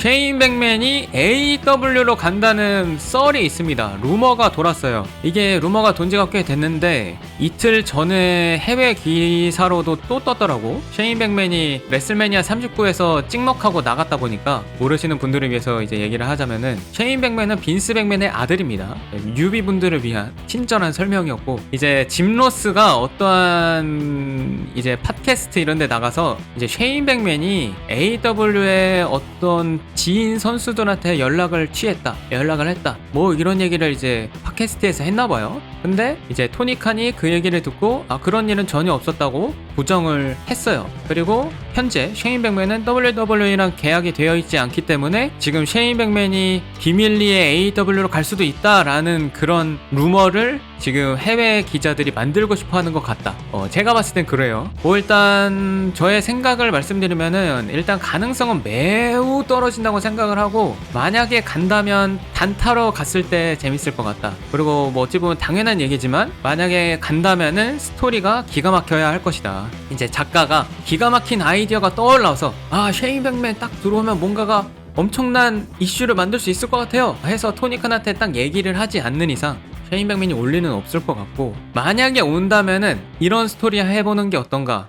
쉐인 백맨이 AW로 간다는 썰이 있습니다. 루머가 돌았어요. 이게 루머가 돈 지가 꽤 됐는데 이틀 전에 해외 기사로도 또 떴더라고. 쉐인 백맨이 레슬매니아 39에서 찍먹하고 나갔다 보니까 모르시는 분들을 위해서 이제 얘기를 하자면은 쉐인 백맨은 빈스 백맨의 아들입니다. 유비 분들을 위한 친절한 설명이었고 이제 짐 로스가 어떠한 이제 팟캐스트 이런 데 나가서 이제 쉐인 백맨이 AW의 어떤 지인 선수들한테 연락을 취했다. 연락을 했다. 뭐 이런 얘기를 이제 팟캐스트에서 했나 봐요. 근데 이제 토니 칸이 그 얘기를 듣고 아 그런 일은 전혀 없었다고 부정을 했어요. 그리고 현재 쉐인 백맨은 WWE랑 계약이 되어 있지 않기 때문에 지금 쉐인 백맨이 비밀리에 AW로 갈 수도 있다라는 그런 루머를 지금 해외 기자들이 만들고 싶어 하는 것 같다. 어, 제가 봤을 땐 그래요. 뭐 일단 저의 생각을 말씀드리면은 일단 가능성은 매우 떨어진다고 생각을 하고 만약에 간다면 단타로 갔을 때 재밌을 것 같다. 그리고 뭐 어찌 보면 당연한 얘기지만 만약에 간다면은 스토리가 기가 막혀야 할 것이다. 이제 작가가 기가 막힌 아이디어가 떠올라서 아 쉐인 백맨 딱 들어오면 뭔가가 엄청난 이슈를 만들 수 있을 것 같아요. 해서 토니칸한테 딱 얘기를 하지 않는 이상 쉐인 백맨이 올 리는 없을 것 같고 만약에 온다면은 이런 스토리 해보는 게 어떤가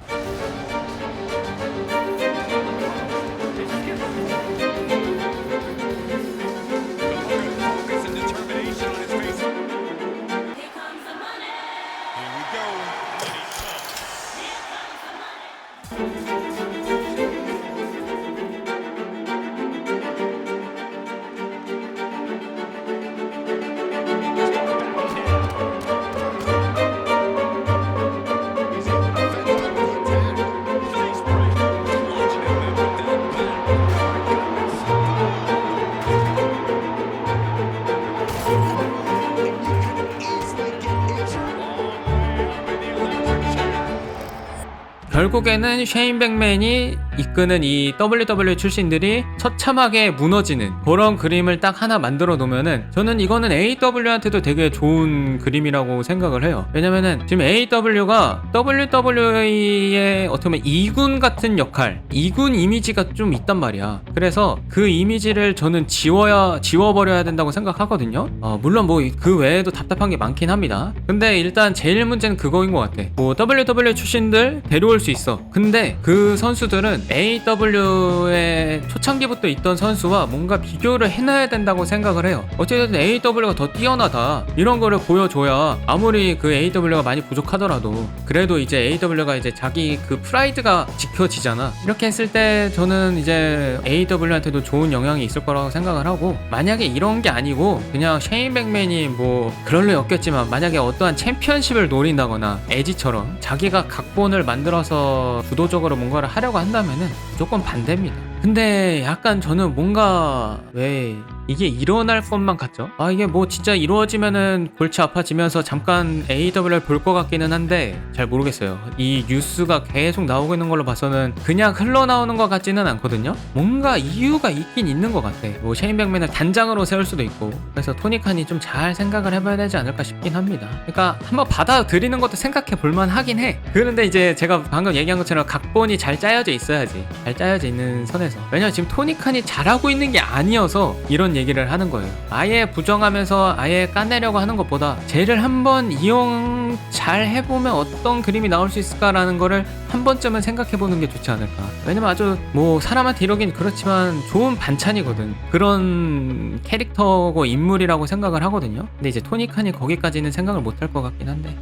결국에는 쉐인 백맨이 이끄는 이 WWE 출신들이 처참하게 무너지는 그런 그림을 딱 하나 만들어 놓으면은 저는 이거는 AW한테도 되게 좋은 그림이라고 생각을 해요. 왜냐면은 지금 AW가 WWE의 어떻게 보면 2군 같은 역할, 2군 이미지가 좀 있단 말이야. 그래서 그 이미지를 저는 지워야 지워버려야 된다고 생각하거든요. 어, 물론 뭐 그 외에도 답답한 게 많긴 합니다. 근데 일단 제일 문제는 그거인 것 같아. 뭐 WWE 출신들 데려올 수 있어. 근데 그 선수들은 AW의 초창기부터 있던 선수와 뭔가 비교를 해놔야 된다고 생각을 해요. 어쨌든 AW가 더 뛰어나다. 이런 거를 보여줘야 아무리 그 AW가 많이 부족하더라도 그래도 이제 AW가 이제 자기 그 프라이드가 지켜지잖아. 이렇게 했을 때 저는 이제 AW한테도 좋은 영향이 있을 거라고 생각을 하고 만약에 이런 게 아니고 그냥 쉐인 백맨이 뭐 그럴 리 없겠지만 만약에 어떠한 챔피언십을 노린다거나 에지처럼 자기가 각본을 만들어서 주도적으로 뭔가를 하려고 한다면 은 무조건 반대입니다. 근데 약간 저는 뭔가 왜 이게 일어날 것만 같죠? 아 이게 뭐 진짜 이루어지면은 골치 아파지면서 잠깐 AW를 볼 것 같기는 한데 잘 모르겠어요. 이 뉴스가 계속 나오고 있는 걸로 봐서는 그냥 흘러나오는 것 같지는 않거든요. 뭔가 이유가 있긴 있는 것 같아. 뭐 쉐인 백맨을 단장으로 세울 수도 있고 그래서 토니칸이 좀 잘 생각을 해봐야 되지 않을까 싶긴 합니다. 그러니까 한번 받아들이는 것도 생각해 볼만 하긴 해. 그런데 이제 제가 방금 얘기한 것처럼 각본이 잘 짜여져 있어야지. 잘 짜여져 있는 선에서. 왜냐면 지금 토니칸이 잘하고 있는 게 아니어서 이런 얘기를 하는 거예요. 아예 부정하면서 아예 까내려고 하는 것보다 쟤를 한번 이용 잘 해보면 어떤 그림이 나올 수 있을까라는 거를 한 번쯤은 생각해 보는 게 좋지 않을까. 왜냐면 아주 뭐 사람한테 이러긴 그렇지만 좋은 반찬이거든. 그런 캐릭터고 인물이라고 생각을 하거든요. 근데 이제 토니칸이 거기까지는 생각을 못 할 것 같긴 한데